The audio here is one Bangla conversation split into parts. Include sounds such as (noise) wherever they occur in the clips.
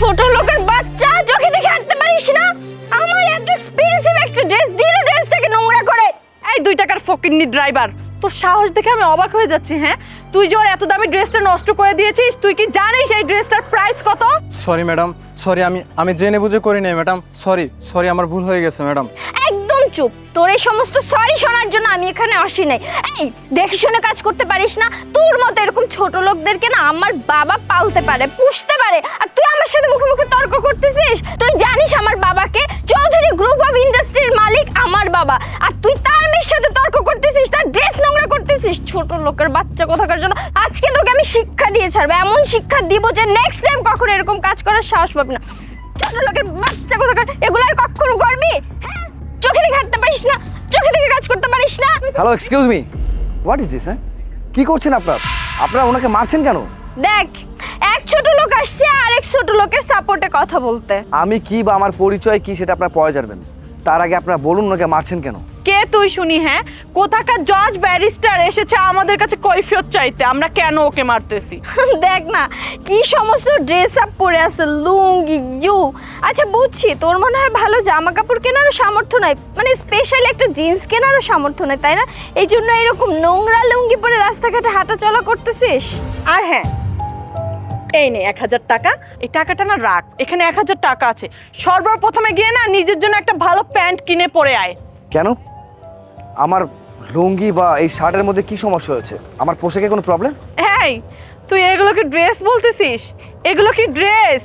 ছোট লোকের বাচ্চা চোখে দেখে হাঁটতে পারিস না? আমার এত এক্সপেন্সিভ একটা ড্রেস দিল ড্রেসটাকে নোংরা করে। এই দুই টাকার ফকিন্নি ড্রাইভার তোর সাহস দেখে আমি অবাক হয়ে যাচ্ছি হ্যাঁ? তুই যে ওর এত দামি ড্রেসটা নষ্ট করে দিয়েছিস তুই কি জানিস এই ড্রেসটার প্রাইস কত? সরি ম্যাডাম সরি আমি আমি জেনে বুঝে করি নাই ম্যাডাম সরি সরি আমার ভুল হয়ে গেছে ম্যাডাম চুপ। তোর এই সমস্ত সরি শোনার জন্য আমি এখানে আসি নাই। এই, দেখে শুনে কাজ করতে পারিস না? তোর মতো এরকম ছোট লোকদেরকে না আমার বাবা পালতে পারে, পুষতে পারে। আর তুই আমার সাথে মুখে মুখে তর্ক করতেছিস? তুই জানিস আমার বাবাকে? চৌধুরী গ্রুপ অফ ইন্ডাস্ট্রির মালিক আমার বাবা। আর তুই তার মেয়ের সাথে তর্ক করতেছিস, তার ড্রেস নোংরা করতেছিস। ছোট লোকের বাচ্চা কোথাকার জন্য? আজকে তোকে আমি শিক্ষা দিয়ে ছাড়বো। এমন শিক্ষা দিব যে নেক্সট টাইম কখনো এরকম কাজ করার সাহস পাবি না। ছোট লোকের বাচ্চা কোথাকার? এগুলো আর কখনো করবি? হ্যাঁ? চোখে দেখে হাঁটতে পারিস না চোখে দেখে কাজ করতে পারিস না। Hello excuse me what is this হ্যাঁ? কি করছেন আপনারা? আপনারা ওনাকে মারছেন কেন? দেখ এক ছোট লোক আসছে আর এক ছোট লোকের সাপোর্টে কথা বলতে। আমি কি বা আমার পরিচয় কি সেটা আপনারা পড়ে যাবেন তার আগে আপনারা বলুন ওনাকে মারছেন কেন? তুই শুনি হ্যাঁ? কোথাকার জজ ব্যারিস্টার এসেছে আমাদের কাছে কৈফিয়ত চাইতে? আমরা কেন ওকে মারতেছি? (laughs) দেখ না কি সমস্ত ড্রেস আপ পরে আছে লুঙ্গি ইউ আচ্ছা বুঝছি তোর মনে হয় ভালো জামা কাপড় কেনারও সামর্থ্য নাই। মানে স্পেশালি একটা জিন্স কেনারও সামর্থ্য নাই তাই না? এই জন্য এরকম নোংরা লুঙ্গি পরে রাস্তাঘাটে হাঁটা চলা করতেছিস? আর হ্যাঁ এই নে এক হাজার টাকা। এই টাকাটা না রাখ এখানে এক হাজার টাকা আছে। সর্বপ্রথমে গিয়ে না নিজের জন্য একটা ভালো প্যান্ট কিনে পরে আয়। কেন? আমার লুঙ্গি বা এই শার্টের মধ্যে কি সমস্যা হয়েছে? আমার পোশাকে কোনো প্রবলেম হ্যাঁ তুই এগুলোকে ড্রেস বলতেছিস? এগুলো কি ড্রেস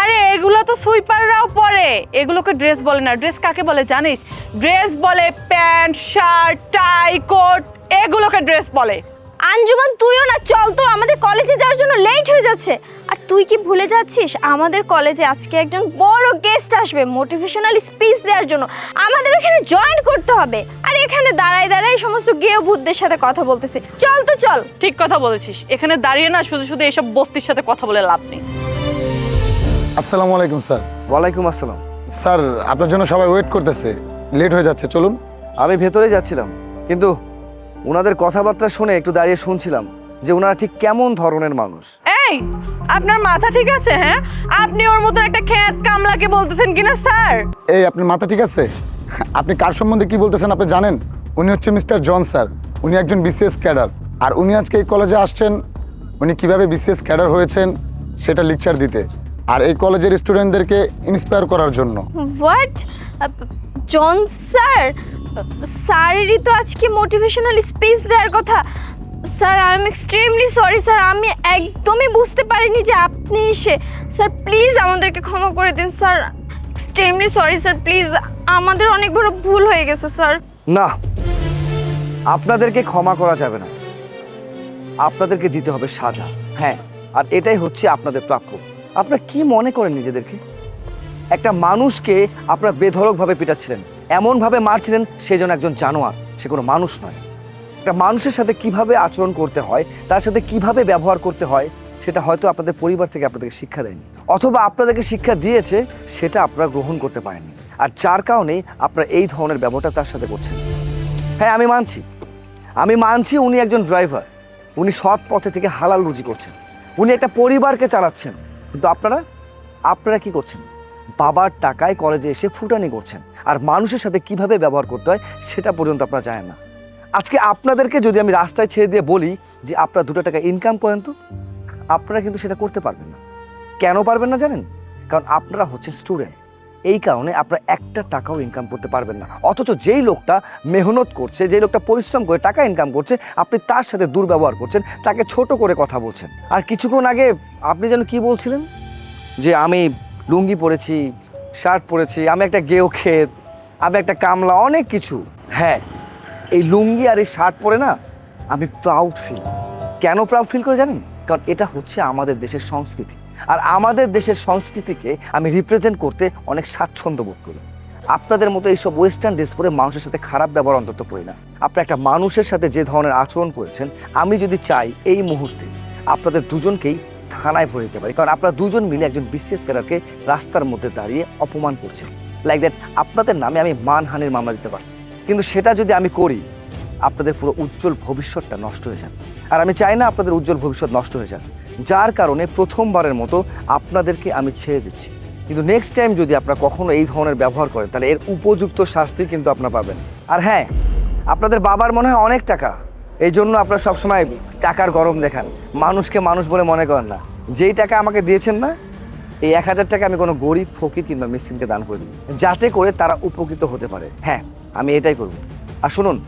আরে, এগুলো তো সুইপাররাও পরে। এগুলোকে ড্রেস বলে না। ড্রেস কাকে বলে জানিস? ড্রেস বলে প্যান্ট, শার্ট টাই কোট এগুলোকে ড্রেস বলে। আঞ্জুমান তুইও না চল তো আমাদের কলেজে যাওয়ার জন্য লেট হয়ে যাচ্ছে। আর তুই কি ভুলে যাচ্ছিস? আমাদের কলেজে আজকে একজন বড় গেস্ট আসবে মোটিভেশনাল স্পিচ দেওয়ার জন্য। আমাদের এখানে জয়েন করতে হবে। আর এখানে দাঁড়ায় দাঁড়ায় এই সমস্ত গেও ভূতদের সাথে কথা বলতেছি। চল তো চল। ঠিক কথা বলেছিস। এখানে দাঁড়িয়ে না শুধু শুধু এসব বস্তির সাথে কথা বলে লাভ নেই। আসসালামু আলাইকুম স্যার। ওয়ালাইকুম আসসালাম। স্যার আপনার জন্য সবাই ওয়েট করতেছে। লেট হয়ে যাচ্ছে চলুন। আমি ভেতরে যাচ্ছিলাম। কিন্তু ওনাদের কথাবার্তা শুনে একটু দাঁড়িয়ে শুনছিলাম যে ওনারা ঠিক কেমন ধরনের মানুষ। এই আপনার মাথা ঠিক আছে হ্যাঁ? আপনি ওর মতন একটা খ্যাত কামলাকে বলতেছেন কিনা স্যার? এই আপনার মাথা ঠিক আছে? আপনি কার সম্বন্ধে কি বলতেছেন আপনি জানেন? উনি হচ্ছে মিস্টার জন স্যার। উনি একজন বিসিএস ক্যাডার। আর উনি আজকে এই কলেজে আসছেন। উনি কীভাবে বিসিএস ক্যাডার হয়েছেন সেটা লেকচার দিতে। আর এই কলেজের স্টুডেন্টদেরকে ইন্সপায়ার করার জন্য। What John sir? স্যারেরই তো আজকে মোটিভেশনাল স্পিচ দেওয়ার কথা। Sir I am extremely sorry sir. আমি একদমই বুঝতে পারিনি যে আপনি এসে স্যার প্লিজ আমাদেরকে ক্ষমা করে দিন, sir. Extremely sorry sir. Please আমাদের অনেক বড় ভুল হয়ে গেছে, স্যার। না, আপনাদেরকে ক্ষমা করা যাবে না। আপনাদেরকে দিতে হবে সাজা। হ্যাঁ আর এটাই হচ্ছে আপনাদের প্রাপ্য। আপনারা কি মনে করেন নিজেদেরকে? একটা মানুষকে আপনারা বেধড়কভাবে পিটাচ্ছিলেন। এমনভাবে মারছিলেন সে যেন একজন জানোয়ার, সে কোনো মানুষ নয়। একটা মানুষের সাথে কীভাবে আচরণ করতে হয়, তার সাথে কীভাবে ব্যবহার করতে হয়, সেটা হয়তো আপনাদের পরিবার থেকে আপনাদেরকে শিক্ষা দেয়নি। অথবা আপনাদেরকে শিক্ষা দিয়েছে, সেটা আপনারা গ্রহণ করতে পারেননি। আর যার কারণেই আপনারা এই ধরনের ব্যবহারটা তার সাথে করছেন। হ্যাঁ আমি মানছি। আমি মানছি উনি একজন ড্রাইভার। উনি সৎ পথে থেকে হালাল রুজি করছেন। উনি একটা পরিবারকে চালাচ্ছেন। কিন্তু আপনারা? আপনারা কি করছেন? বাবার টাকায় কলেজে এসে ফুটানি করছেন। আর মানুষের সাথে কীভাবে ব্যবহার করতে হয়, সেটা পর্যন্ত আপনারা জানেন না। আজকে আপনাদেরকে যদি আমি রাস্তায় ছেড়ে দিয়ে বলি যে আপনারা দুটো টাকা ইনকাম করেন তো, আপনারা কিন্তু সেটা করতে পারবেন না। কেন পারবেন না জানেন? কারণ আপনারা হচ্ছেন স্টুডেন্ট এই কারণে আপনারা একটা টাকাও ইনকাম করতে পারবেন না। অথচ যেই লোকটা মেহনত করছে, যেই লোকটা পরিশ্রম করে টাকা ইনকাম করছে, আপনি তার সাথে দুর্ব্যবহার করছেন, তাকে ছোট করে কথা বলছেন। আর কিছুক্ষণ আগে আপনি যেন কি বলছিলেন? যে আমি লুঙ্গি পরেছি শার্ট পরেছি, আমি একটা গেও ক্ষেত, আমি একটা কামলা, অনেক কিছু। হ্যাঁ এই লুঙ্গি আর এই শার্ট পরে না, আমি প্রাউড ফিল কেন প্রাউড ফিল করে জানেন? কারণ এটা হচ্ছে আমাদের দেশের সংস্কৃতি। আর আমাদের দেশের সংস্কৃতিকে আমি রিপ্রেজেন্ট করতে অনেক স্বাচ্ছন্দ্য বোধ করি। আপনাদের মতো এইসব ওয়েস্টার্ন ড্রেস পরে মানুষের সাথে খারাপ ব্যবহার অন্তত করি না। আপনি একটা মানুষের সাথে যে ধরনের আচরণ করেছেন, আমি যদি চাই এই মুহূর্তে আপনাদের দুজনকেই থানায় ভরে দিতে পারি। কারণ আপনারা দুজন মিলে একজন বিসিএস ক্যাডারকে রাস্তার মধ্যে দাঁড়িয়ে অপমান করছেন লাইক দ্যাট আপনাদের নামে আমি মানহানির মামলা দিতে পারি কিন্তু সেটা যদি আমি করি, আপনাদের পুরো উজ্জ্বল ভবিষ্যৎটা নষ্ট হয়ে যাবে। আর আমি চাই না আপনাদের উজ্জ্বল ভবিষ্যৎ নষ্ট হয়ে যাক। যার কারণে প্রথমবারের মতো আপনাদেরকে আমি ছেড়ে দিচ্ছি। কিন্তু নেক্সট টাইম যদি আপনারা কখনো এই ধরনের ব্যবহার করেন, তাহলে এর উপযুক্ত শাস্তি কিন্তু আপনারা পাবেন। আর হ্যাঁ আপনাদের বাবার মনে হয় অনেক টাকা। এই জন্য আপনারা সবসময় টাকার গরম দেখান। মানুষকে মানুষ বলে মনে করেন না। যেই টাকা আমাকে দিয়েছেন না এই এক হাজার টাকা আমি কোনো গরিব ফকির কিংবা মিসকিনকে দান করে দিই। যাতে করে তারা উপকৃত হতে পারে। হ্যাঁ আমি এটাই করব। আর শুনুন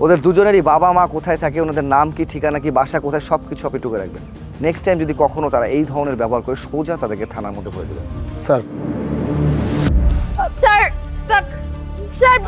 ওদের দুজনেরই বাবা মা কোথায় থাকে ওনাদের নাম কি ঠিকানা কি বাসা কোথায় সব কিছু আপনি টুকে রাখবেন। নেক্সট টাইম যদি কখনো তারা এই ধরনের ব্যবহার করে সোজা তাদেরকে থানার মধ্যে করে দেবেন। স্যার। Sir- sir